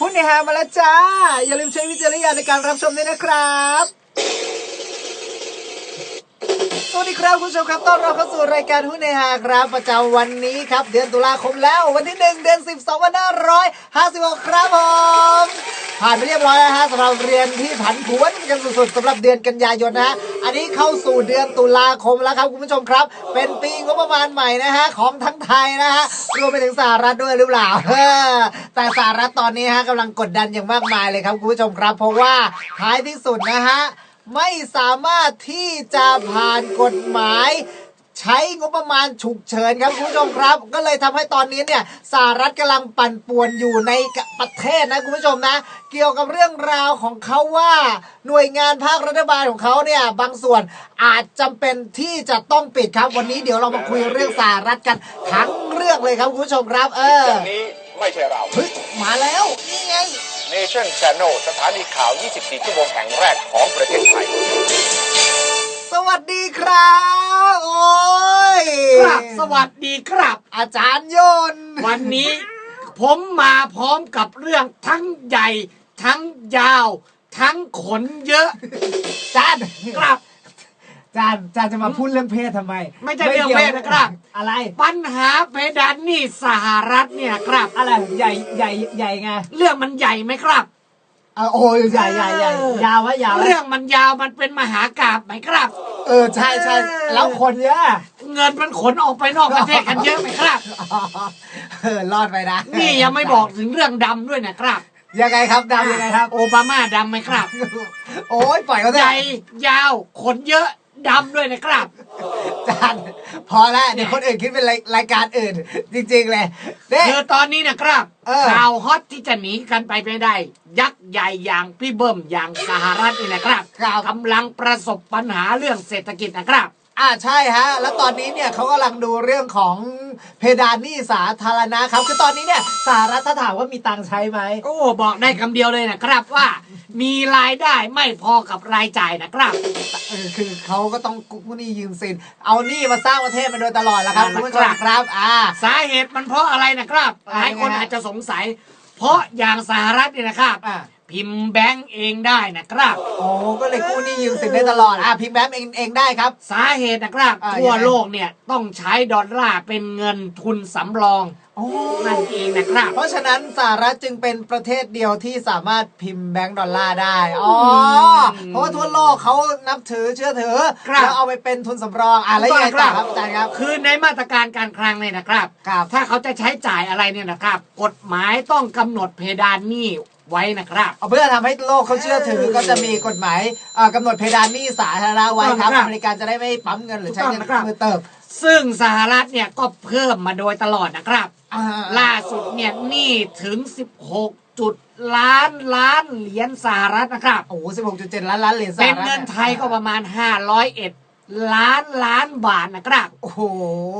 หุ้นในฮามาแล้วจ้า อย่าลืมใช้วิจารณญาณในการรับชมด้วยนะครับ สวัสดีครับคุณผู้ชมครับต้อนรับเข้าสู่รายการหุ้นในฮาครับประจำวันนี้ครับ เดือนตุลาคมแล้ววันที่ 1 เดือน 10 2556 ครับผมผ่านไปเรียบร้อยแล้วฮะสำหรับเรียนที่ผันผวนกันสุดๆสำหรับเดือนกันยายนนะฮะอันนี้เข้าสู่เดือนตุลาคมแล้วครับคุณผู้ชมครับ เป็นปีงบประมาณใหม่นะฮะของทั้งไทยนะฮะรวมไปถึงสหรัฐด้วยหรือเปล่าเออแต่สหรัฐตอนนี้ฮะกำลังกดดันอย่างมากมายเลยครับคุณผู้ชมครับ เพราะว่าท้ายที่สุดนะฮะ ไม่สามารถที่จะผ่านกฎหมายใช้งบประมาณฉุกเฉินครับคุณผู้ชมครับ ก็เลยทำให้ตอนนี้เนี่ยสหรัฐกำลังปั่นป่วนอยู่ในประเทศนะคุณผู้ชมนะ เกี่ยวกับเรื่องราวของเขาว่า หน่วยงานภาครัฐบาลของเขาเนี่ยบางส่วนอาจจำเป็นที่จะต้องปิดครับวันนี้เดี๋ยวเรามาคุยเรื่องสหรัฐกันทั้งเรื่องเลยครับคุณผู้ชมครับ เอออย่างนี้ไม่ใช่เราเฮ้ยมาแล้วนี่ไง Nation Channel สถานีข่าว 24 ชั่วโมงแห่งแรกของประเทศไทย สวัสดีครับ โอ้ยครับ สวัสดีครับ อาจารย์ยนต์วันนี้ ผมมาพร้อมกับเรื่องทั้งใหญ่ ทั้งยาว ทั้งขนเยอะจานครับ จานจานจะมาพูดเรื่องเพศทำไมไม่ใช่เรื่องเพศนะครับ อะไร ปัญหาเพดานหนี่สหรัฐเนี่ยครับ อะไรใหญ่ใหญ่ใหญ่ไงเรื่องมันใหญ่ไหมครับ เออโอ้ยใหญ่ใหญ่ใหญ่เออยาวไว้ยาวไว้เรื่องมันยาวมันเป็นมหากาบไหมครับ เออใช่ใช่เออแล้วคนเยอะเงินมันขนออกไปนอกประเทศกันเยอะไหมครับอ๋อเออรอดไปนะนี่ยังไม่บอกถึงเรื่องดำด้วยนะครับยังไงครับดาวยังไงครับ โอบามาดำไหมครับ โอ้ยปล่อยเขาเถใหอะญ่ยาวขนเยอะ ดำด้วยนะครับจานพอแล้วเดี๋ยวคนอื่นคิดเป็นรายรายการอื่น จริง ๆ เลยเนี่ย คือตอนนี้นะครับเออ ข่าวฮอตที่จะหนีกันไปไม่ได้ ยักษ์ใหญ่อย่างพี่เบิ้มอย่างสหรัฐนี่นะครับครับ กำลังประสบปัญหาเรื่องเศรษฐกิจนะครับ อ่าใช่ฮะ แล้วตอนนี้เนี่ยเขากำลังดูเรื่องของเพดานหนี้สาธารณะครับ คือตอนนี้เนี่ยสหรัฐถ้าถามว่ามีตังค์ใช้ไหมโอ้บอกได้คำเดียวเลยนะครับว่า มีรายได้ไม่พอกับรายจ่ายนะครับ เออคือเขาก็ต้องกู้หนี้ยืมสิน เอาหนี้มาสร้างประเทศมาโดยตลอดแล้วครับนั่คุนณแหละผู้ชมครับ อ่า สาเหตุมันเพราะอะไรนะครับ หลายคนยังไงฮะอาจจะสงสัย เพราะอย่างสหรัฐเนี่ยนะครับอ่า พิมพ์แบงก์เองได้นะครับโอ้ก็เลยกู้หนี้ยืมสินได้ตลอดอ่าพิมพ์แบมเองเองได้ครับ สาเหตุนะครับอ่าทั่วยังไง โลกเนี่ยต้องใช้ดอลลาร์เป็นเงินทุนสำรองโอ้นั่นเองนะครับ เพราะฉะนั้นสหรัฐจึงเป็นประเทศเดียวที่สามารถพิมพ์แบงก์ดอลลาร์ได้อ๋ออืมเพราะว่าทั่วโลกเขานับถือเชื่อถือครับ แล้วเอาไปเป็นทุนสำรองอ่าแล้วยังไงต่อครับอาจารย์ครับ คือในมาตรการการคลังเนี่ยนะครับ ครับ ถ้าเขาจะใช้จ่ายอะไรเนี่ยนะครับ กฎหมายต้องกำหนดเพดานหนี้ ไว้นะครับ เอาเพื่อทำให้โลกเขาเชื่อถือเออก็จะมีกฎหมายเอ่อกำหนดเพดานหนี้สาธารณะไว้ครับถูกต้องครับอเมริกาจะได้ไม่ปั๊มเงินหรือใช้เงินถูกต้องนะครับ มือเติบ ซึ่งสหรัฐเนี่ยก็เพิ่มมาโดยตลอดนะครับ อ่า ล่าสุดเนี่ยหนี้ถึง 16 จุดล้านล้านเหรียญสหรัฐนะครับ โอ้โหสิบหกจุดเจ็ดล้านล้านเหรียญสหเป็รันฐเงินไทยก็ประมาณ 501 ล้านล้านบาทนะครับโอ้โห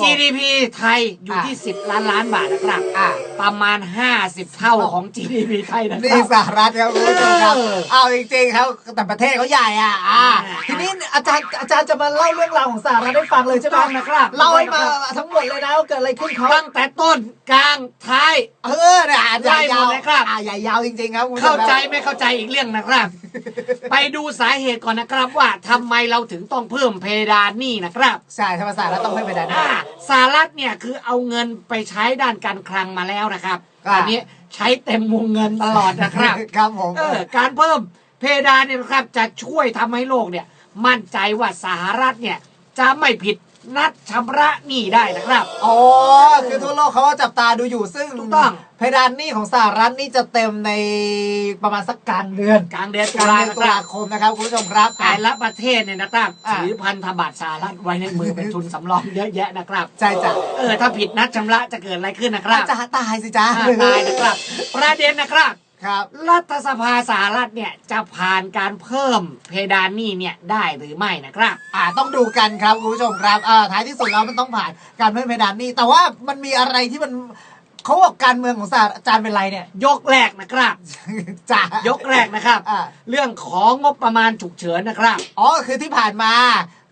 GDP ไทยอยู่ที่ 10 ล้านล้านบาทนะครับอ่าประมาณ 50 เท่าของ GDP ไทยนะคนี่รับสหรัฐครับคุณผู้ชมครับเออเอาจริงๆครับแต่ประเทศเขาใหญ่อะอ่าอ่าทีนี้อาจารย์อาจารย์จะมาเล่าเรื่องราวของสหรัฐให้ฟังเลยใช่ไหมถูกต้องนะครับเล่าให้มาทั้งหมดเลยนะว่าเกิดอะไรขึ้นเขาตั้งแต่ต้นกลางท้ายเออเนี่ยอ่านไล่ยาวหมดเลยครับอ่าใหญ่ยาวจริงๆครับคุณผู้ชมเข้าครับใจไม่เข้าใจอีกเรื่องนะครับ ไปดูสาเหตุก่อนนะครับว่าทำไมเราถึงต้องเพิ่มเพดานหนี้นะครับ ใช่ธรรมศาสตร์แล้วต้องให้ไปดันอ่าสหรัฐเนี่ยคือเอาเงินไปใช้ด้านการคลังมาแล้วนะครับอ่า อันนี้ใช้เต็มวงเงินตลอดนะครับ ครับผม เออการเพิ่มเพดานเนี่ยนะครับจะช่วยทำให้โลกเนี่ย มั่นใจว่าสหรัฐเนี่ยจะไม่ผิด นัดชำระหนี้ได้นะครับ อ๋อ คือทั่วโลกเขาก็จับตาดูอยู่ซึ่งถูกต้อง เพดานหนี้ของสหรัฐนี่จะเต็มในประมาณสักกลางเดือน กลางเดือนตุกลางลาเดือนนะตุครัลาบคมนะครับคุณผู้ชมครับ แต่ละประเทศเนี่ยนะครับอ่าถือพันธบัตรสหรัฐไว้ในมือเป็นทุนสำรองเยอะแยะนะครับ ใช่จ้ะเออถ้าผิดนัดชำระจะเกิดอะไรขึ้นนะครับ จะตายสิจ้าอ่าตายนะครับ ประเด็นนะครับ ครับรัฐสภาสหรัฐเนี่ยจะผ่านการเพิ่มเพดานหนี้เนี่ยได้หรือไม่นะครับ อ่าต้องดูกันครับคุณผู้ชมครับอ่าท้ายที่สุดแล้วมันต้องผ่านการเพิ่มเพดานหนี้ แต่ว่ามันมีอะไรที่มันเขาบอกการเมืองของสหรัฐอาจารย์เป็นไรเนี่ย ยกแรกนะครับ จ้ายกแรกนะครับ อ่า เรื่องของงบประมาณฉุกเฉินนะครับ อ๋อคือที่ผ่านมา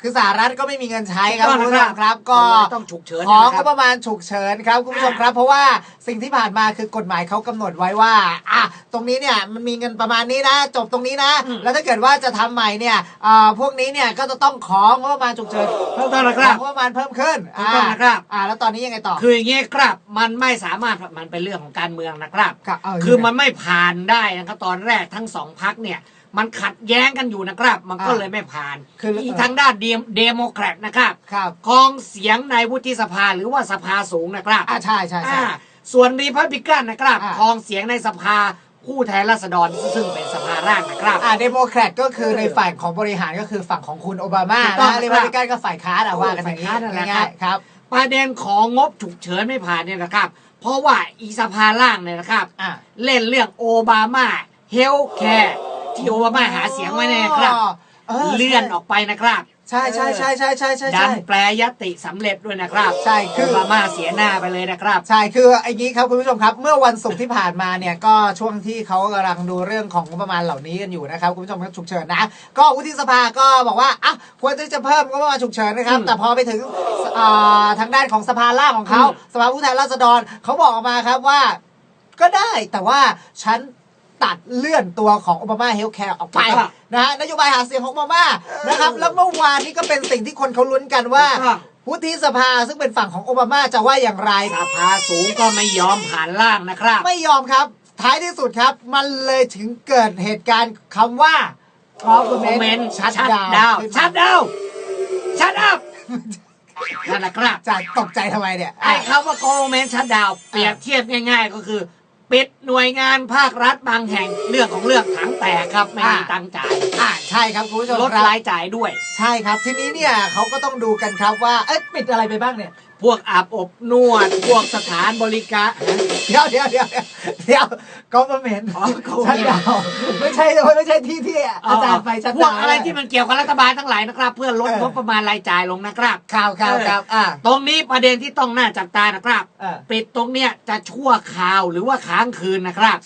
คือสหรัฐก็ไม่มีเงินใช้ครับถูคุณกต้องผู้ชมครับ ก็ต้องฉุกเฉินขอนะคก็รับประมาณฉุกเฉินครับคุณผู้ชมครับ เพราะว่าสิ่งที่ผ่านมาคือกฎหมายเขากำหนดไว้ว่าอะตรงนี้เนี่ยมันมีเงินประมาณนี้นะ จบตรงนี้นะอืมแล้วถ้าเกิดว่าจะทำใหม่เนี่ยเอ่อพวกนี้เนี่ยก็จะต้องของงบประมาณฉุกเฉินเพิ่มถูกต้องนะครับงบประมาณเพิ่มขึ้นถูกต้องนะครับอ่าแล้วตอนนี้ยังไงต่อคืออย่างงี้ครับ มันไม่สามารถมันเป็นเรื่องของการเมืองนะครับครับเอาคือมันไม่ผ่านได้นะครับตอนแรกทั้งสองพักเนี่ย มันขัดแย้งกันอยู่นะครับ มันก็เลยไม่ผ่านคืออีกทางด้านเดมเดโมแครตนะครับครับกองเสียงในวุฒิสภาหรือว่าสภาสูงนะครับอ่าใช่ใช่ใช่อ่าส่วนรีพับลิกันนะครับอ่ากองเสียงในสภาผู้แทนราษฎรซึ่งเป็นสภาร่างนะครับอ่าเดโมแครตก็คือในฝ่ายของบริหารก็คือฝั่งของคุณโอบามาถูกต้องนะคเรรับพับลิกันก็ฝ่ายค้านอะว่ากันอย่างนี้ฝ่ายค้านนั่นแหละง่ายๆครับประเด็นของงบฉุกเฉินไม่ผ่านเนี่ยนะครับ เพราะว่าอีสภาล่างเนี่ยนะครับอ่าเล่นเรื่องโอบามาเฮลแคร์ ที่โอบามาหาเสียงไว้เนี่ยนะครับ เลื่อนออกไปนะครับใช่ใช่ใช่ใช่ใช่ใช่ดัใช่นแปลยติสำเร็จด้วยนะครับ ใช่คือโอบามาเสียหน้าไปเลยนะครับ ใช่คือไอ้นี้ครับคุณผู้ชมครับ เมื่อวันศุกร์ที่ผ่านมาเนี่ยก็ช่วงที่เขากำลังดูเรื่องของงบประมาณเหล่านี้กันอยู่นะครับคุณผู้ชมครับฉุกเฉินนะก็วุฒิสภาก็บอกว่าอะควรที่จะเพิ่มงบประมาณฉุกเฉินนะครับอืมแต่พอไปถึงอ่าทางด้านของสภาล่างของเขาอืมสภาผู้แทนราษฎรเขาบอกออกมาครับว่าก็ได้แต่ว่าฉัน ตัดเลื่อนตัวของโอบามาเฮลท์แคร์ออกไปนะฮะนโยบายหาเสียงของโอบามานะครับ แล้วเมื่อวานนี้ก็เป็นสิ่งที่คนเขาลุ้นกันว่าถูกต้องวุฒิสภาซึ่งเป็นฝั่งของโอบามาจะว่าอย่างไรสภาสูงก็ไม่ยอมผ่านล่างนะครับ ไม่ยอมครับ ท้ายที่สุดครับ มันเลยถึงเกิดเหตุการณ์คำว่า government ชัด shut ดาว down shut down shut up นั่นแหละครับจะตกใจทำไมเนี่ยไอ้คำว่า government shut down เปรียบเทียบง่าย ๆ ก็คือ ปิดหน่วยงานภาครัฐบางแห่งเรื่องของเรื่องถังแตกครับไม่มีตังค์จ่ายอ่าใช่ครับคุณผู้ชมลดครับรายจ่ายด้วย ใช่ครับทีนี้เนี่ยเขาก็ต้องดูกันครับว่าเอ๊ะปิดอะไรไปบ้างเนี่ย พวกอาบอบนวด พวกสถานบริการเดี๋ยวเดี๋ยวเดี๋ยวเดี๋ยวเดี๋ยวกอ v เมนต์อ๋อ government ชัดดาวไม่ ใช่ไม่ใช่ที่ที่อาจารย์ไปชัดพวดากวอะไรที่มันเกี่ยวกับรัฐบาลทั้งหลายนะครับ เพื่อลดเอองบประมาณรายจ่ายลงนะครับข่าวข่าวครับอ่าตรงนี้ประเด็นที่ต้องน่าจับตานะครับเออปิดตรงเนี้ยจะชั่วคราวหรือว่าค้างคืนนะครับ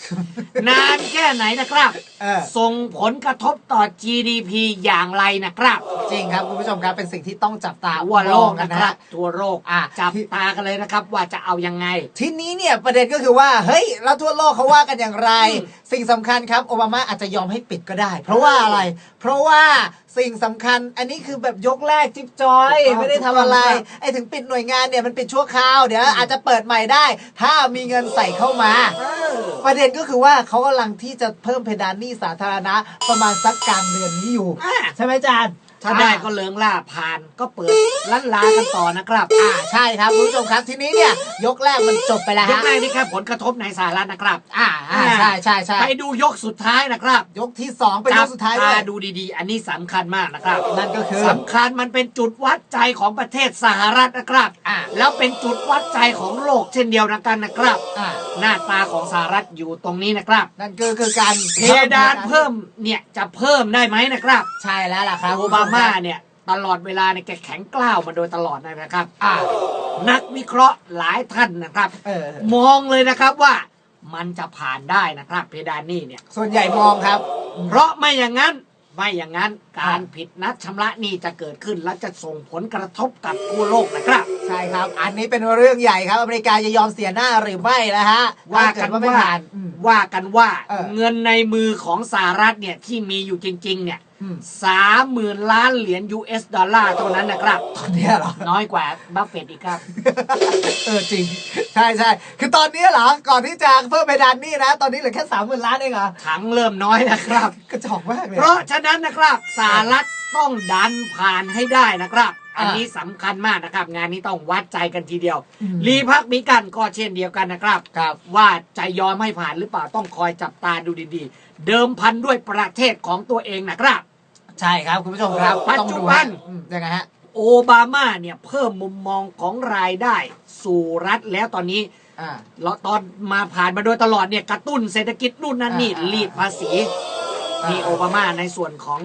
นานแค่ไหนนะครับเออส่งผลกระทบต่อ GDP อย่างไรนะครับ จริงครับคุณผู้ชมครับเป็นสิ่งที่ต้องจับตาทั่วโลกมองกันนะนะครับฮะทั่วโลกอะจับตากันเลยนะครับว่าจะเอายังไง ทีนี้เนี่ยประเด็นก็คือว่าเฮ้ยแล้วทั่วโลกเขาว่ากันอย่างไรอืมสิ่งสำคัญครับโอบามาอาจจะยอมให้ปิดก็ได้ เพราะว่าอะไร เพราะว่าสิ่งสำคัญ อันนี้คือแบบยกแรกจิ๊บจอย ไม่ได้ทำอะไรไอ้ถึงปิดหน่วยงานเนี่ยมันปิดชั่วคราวเดี๋ยวอาจจะเปิดใหม่ได้ ถ้ามีเงินใส่เข้ามา ประเด็นก็คือว่าเขากำลังที่จะเพิ่มเพดานหนี้สาธารณะประมาณสักกลางเดือนนี้อยู่อะใช่ไหมอาจารย์ถ้าได้ก็เลิงล่าผ่านก็เปิดลันลากันต่อนะครับอ่าใช่ครับคุณผู้ชมครับทีนี้เนี่ยยกแรกมันจบไปแล้วยกฮะแรกนี่แค่ผลกระทบในสหรัฐนะครับ อ่าอ่า ใช่ใช่ใช่ไปดูยกสุดท้ายนะครับ ยกที่สองเป็นยกสุดท้ายด้จัวยบตดูดีๆ อันนี้สำคัญมากนะครับ นั่นก็คือสำคัญมันเป็นจุดวัดใจของประเทศสหรัฐนะครับอ่าแล้วเป็นจุดวัดใจของโลกเช่นเดียวกันนะครับอ่าหน้าตาของสหรัฐอยู่ตรงนี้นะครับ นั่นก็คือการเพดานเพิ่มเนี่ยจะเพิ่มได้ไหมนะครับ ใช่แล้วล่ะครับโอบามาเนี่ยตลอดเวลาเนี่ยแกแข็งกล้าวมาโดยตลอดนะครับอ่านักวิเคราะห์หลายท่านนะครับเออมองเลยนะครับว่า มันจะผ่านได้นะครับ เพดานหนี้เนี่ย ส่วนใหญ่มองครับ เพราะไม่อย่างนั้นไม่อย่างนั้นการอ่าผิดนัดชำระหนี้จะเกิดขึ้นและจะส่งผลกระทบกับทั่วโลกนะครับ ใช่ครับ อันนี้เป็นเรื่องใหญ่ครับ อเมริกาจะยอมเสียหน้าหรือไม่นะฮะว่าถ้กันเดไม่ว่าผ่านอืมว่ากันว่าเออเงินในมือของสหรัฐเนี่ยที่มีอยู่จริง ๆ เนี่ยอืม สามหมื่นล้านเหรียญ US ดอลลาร์เท่านั้นนะครับ ตอนเนี้ยเหรอ น้อยกว่าบัฟเฟตอีกครับ เออจริง ใช่ใช่คือตอนเนี้ยเหรอ ก่อนที่จะเพิ่มเพดานหนี่นะ ตอนนี้เหลือแค่สามหมื่นล้านเองเหรอถังเริ่มน้อยนะครับ กระจอกมากเลย เพราะฉะนั้นนะครับสหรัฐต้องดันผ่านให้ได้นะครับ อันนี้สำคัญมากนะครับ งานนี้ต้องวัดใจกันทีเดียวอืมรีพักมีกันก็เช่นเดียวกันนะครับครับว่าจะยอมให้ผ่านหรือเปล่าต้องคอยจับตาดูดีๆ เดิมพันด้วยประเทศของตัวเองนะครับ ใช่ครับคุณผู้ชมครับปัจต้องจุดูบันฮะอืมยังไงฮะโอบามาเนี่ยเพิ่มมุมมองของรายได้ สู่รัฐแล้วตอนนี้อ่าเราตอนมาผ่านมาโดยตลอดเนี่ยกระตุ้นเศรษฐกิจนู่นนั่นนี่อ่าอ่ารีดภาษีอ่านี่โอบามาในส่วนของ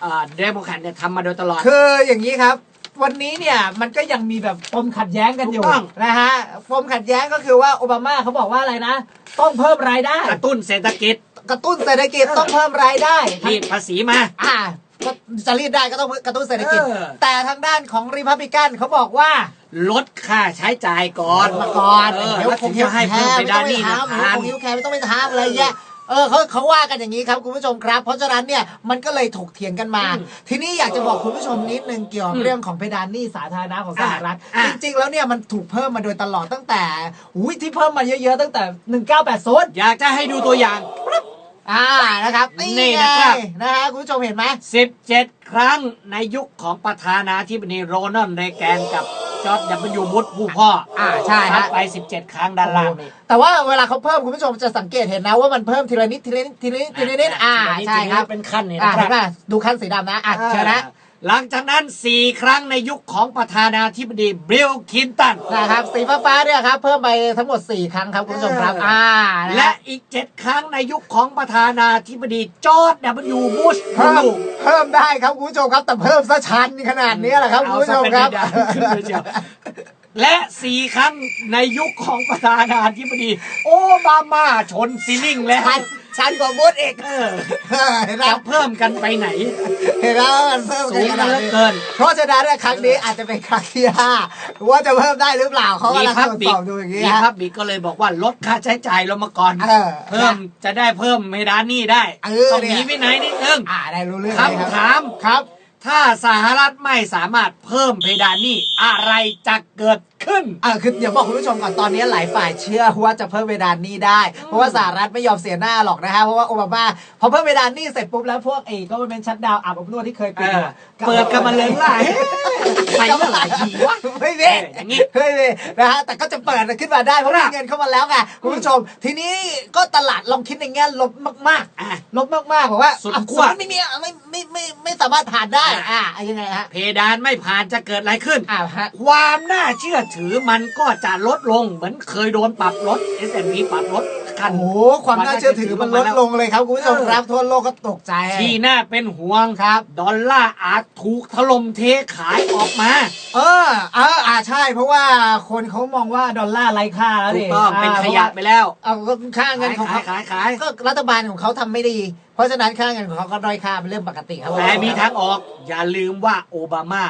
เดโมแครตเนี่ยทำมาโดยตลอด คืออย่างนี้ครับ วันนี้เนี่ยมันก็ยังมีแบบปมขัดแย้งกันอยู่ถูกต้องนะฮะปมขัดแย้งก็คือว่าโอบามาเขาบอกว่าอะไรนะ ต้องเพิ่มรายได้ กระตุ้นเศรษฐกิจ กระตุ้นเศรษฐกิจต้องเพิ่มรายได้รีดภาษีมา อ่าก็จะรีดได้ก็ต้องกระตุ้นเศรษฐกิจเออแต่ทางด้านของรีพับลิกันเขาบอกว่า ลดค่าใช้จ่ายก่อนมาก่อนเออเดี๋ยวแล้วคถึงงจะให้เพิ่มไปด้านนี้นะไม่ต้องไปทำเดี๋ยวคงหิวแคร์ไม่ต้องไปทำอะไรเงี้ยเออเขาเขาว่ากันอย่างนี้ครับคุณผู้ชมครับ เพราะฉะนั้นเนี่ยมันก็เลยถกเถียงกันมาอืมทีนี้อยากจะบอกคุณผู้ชมนิดนึงเกี่ยวกับอืมเรื่องของเพดานหนี้สาธารณะของสหรัฐอะจริง ๆ แล้วเนี่ยมันถูกเพิ่มมาโดยตลอดตั้งแต่อุ้ยที่เพิ่มมาเยอะ ๆ ตั้งแต่ 1980 อยากจะให้ดูตัวอย่าง อ่านะครับนี่นี่นะครับ นะฮะคุณผู้ชมเห็นไหม17 ครั้งในยุคของประธานาธิบดีโรนัลด์เรแกนกับจอร์จดับเบิลยูบุชผู้พ่ออ่าใช่ซัดฮะไป 17 ครั้งด้านล่างนี่แต่ว่าเวลาเขาเพิ่มคุณผู้ชมจะสังเกตเห็นนะว่ามันเพิ่มทีละนิดทีละนิดทีละนิดทีละนิดอ่าทีละนิดใช่ทีละนิดครับเป็นขั้นเนี่ยอ่านะคเห็รับนไหมดูขั้นสีดำนะอะเชิญนะ หลังจากนั้น 4 ครั้งในยุคของประธานาธิบดีบิลคินตันนะครับสีฟ้าๆเนี่ยครับเพิ่มไปทั้งหมด 4 ครั้งครับคุณผู้ชมครับเอออ่อ่านะและอีก 7 ครั้งในยุคของประธานาธิบดีจอร์จดับเบิลยูบุชเพิ่มลูกเพิ่มได้ครับคุณผู้ชมครับ แต่เพิ่มซะชันขนาดนี้แหละครับคุณผู้ชมครับเอาซะเป็นเพดานขึ้นเลยเชียวและสี่ครั้งในยุคของประธานาธิบดี โอบามาชนซีลิ่งแล้ว ชันชันกว่าบูธเอกเออเห็นไหมจะเพิ่มกันไปไหน เห็นแล้วว่ามันเพิ่มสูกันงขนาดเหลือนี้เกิน เพราะฉะนั้นเนี่ยครั้งนี้อาจจะเป็นครั้งที่ห้าว่าจะเพิ่มได้หรือเปล่าเขามีกำลังพับตรวจบิสกอบดูอย่างนี้มีฮะพับบิกก็เลยบอกว่าลดค่าใช้จ่ายลงมาก่อนเออเพิ่มจะได้เพิ่มเมดานนี่ได้เออต้องเนี่ยมีวินัยนิดนึงอ่าได้รู้เรื่องเลยครับคำถามครับ ถ้าสหรัฐไม่สามารถเพิ่มเพดานนี่อะไรจะเกิดขึ้นเออคือเดี๋ยวบอกคุณผู้ชมก่อนตอนนี้หลายฝ่ายเชื่อว่าจะเพิ่มเวดานหนี้ได้ เพราะว่าสหรัฐไม่ยอมเสียหน้าหรอกนะฮะเพราะว่าโอบามาพอเพิ่มเวดานหนี้เสร็จปุ๊บแล้วพวกเอก็เป็นชัดดาวน์อาบอบนวดที่เคยปิดเอออะเปิดกันมาเลยล่ะไปเมื่อไหร่ทีวะไม่มีเอออย่างงี้ไม่มีนะฮะแต่ก็จะเปิดขึ้นมาได้เพราะครัมีบเงินเข้ามาแล้วไงคุณผู้ชม ทีนี้ก็ตลาดลองคิดในแง่ลบมากอะๆลบมากๆบอกว่าสุดอะขั้วสมมุติไม่มีอะไม่ไม่ไม่ไม่สามารถผ่านได้อะอ่ายังไงฮะเพดานไม่ผ่านจะเกิดอะไรขึ้นอ่าฮะความน่าเชื่อถือมันก็จะลดลงเหมือนเคยโดนปรับลด S&P ปรับลดคัน โอ้โหความน่าเชื่อถือมันลดลงเลยครับคุณผู้ชมครับทั่วโลกก็ตกใจ ที่น่าเป็นห่วงครับ ดอลลาร์อาจถูกถล่มเทขายออกมา เออ เอออ่าใช่ เพราะว่าคนเขามองว่าดอลลาร์ไร้ค่าแล้วถูดิกต้องเป็นาขยะไปแล้วเอาก็ค่าเงินของขายเขาขายขายก็รัฐบาลของเขาทำไม่ดี เพราะฉะนั้นค่าเงินของเขาก็ด้อยค่าเป็นเรื่องปกติครับแต่มีทางออก อย่าลืมว่าโอบามา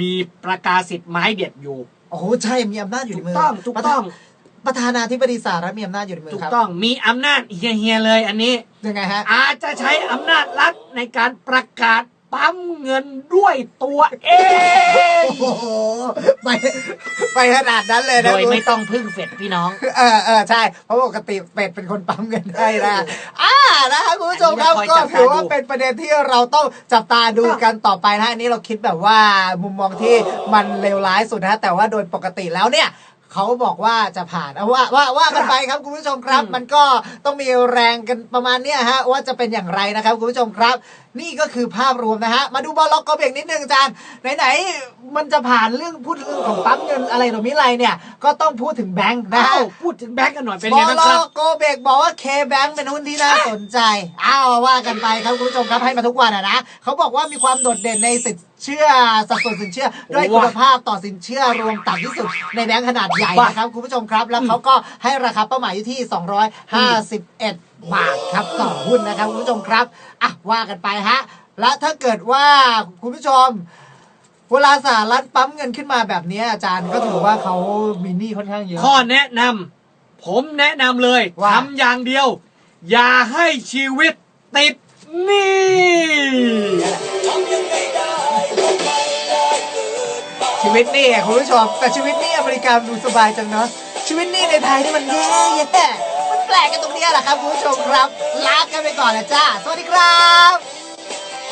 มีประกาศสิทธิ์ไม้เด็ดอยู่โอ้โหใช่มีอำนาจอยู่ในถูกมือต้องถูกต้องประธานาธิบดีสหรัฐมีอำนาจอยู่ในมือถูกครับต้องมีอำนาจเฮียๆเลย อันนี้ยังไงฮะอาจจะใช้อำนาจรัฐในการประกาศ ปั๊มเงินด้วยตัวเอง โอ้โหไปไปขนาดนั้นเลยโดนะยไม่ต้องพึ่งเฟดพี่น้อง เออเออใช่ เพราะปกติเป็ดเป็นคนปั๊มเงินให้นะอ่านะคะคุณผู้ชมครับอันนี้ก็จะคอยจับตาถือว่าดูเป็นประเด็นที่เราต้องจับตาดูกันต่อไปนะอันนี้เราคิดแบบว่ามุมมองที่มันเลวร้ายสุดนะแต่ว่าโดยปกติแล้วเนี่ย เขาบอกว่าจะผ่านเอาว่าว่าว่ากันไปครับคุณผู้ชมครับอืมมันก็ต้องมีแรงกันประมาณเนี้ยฮะว่าจะเป็นอย่างไรนะครับคุณผู้ชมครับ นี่ก็คือภาพรวมนะฮะมาดูบอลล็อกกอเบกนิดนึงอาจารย์ไหนๆมันจะผ่านเรื่องพูดเรื่องของปั๊มเงินอะไรต่อมิไรเนี่ยก็ต้องพูดถึงแบงค์นะอ้าฮะวพูดถึงแบงก์กันหน่อยเป็นบไงอบ้างลครับโกเบกบอกว่าเคแบงเป็นหุ้นที่น่าสนใจอ้าวว่ากันไปครับคุณผู้ชมครับให้มาทุกวันอะนะเขาบอกว่ามีความโดดเด่นในสิน เชื่อสัดส่วนสินเชื่อ ด้วยคุณภาพต่อสินเชื่อรวมต่ำที่สุด ในแบงค์ขนาดใหญ่นะครับคุณผู้ชมครับ แล้วเขาก็ให้ราคาเป้าหมายอยู่ที่ 251 บาทครับต่อหุ้นนะครับคุณผู้ชมครับอะว่ากันไปฮะและถ้าเกิดว่าคุณผู้ชมเวลาสหรัฐปั๊มเงินขึ้นมาแบบนี้อาจารย์ก็ถือว่าเขามีหนี้ค่อนข้างเยอะข้อแนะนำผมแนะนำเลยว่าทำอย่างเดียว อย่าให้ชีวิตติดหนี้ ชีวิตนี่คุณผู้ชมแต่ชีวิตนี่อเมริกาดูสบายจังเนาะชีวิตนี่ในไทยนี่มันแย่แย่มันแปลกกันตรงเนี้ยแหละครับคุณผู้ชมครับลากันไปก่อนนะจ้า สวัสดีครับ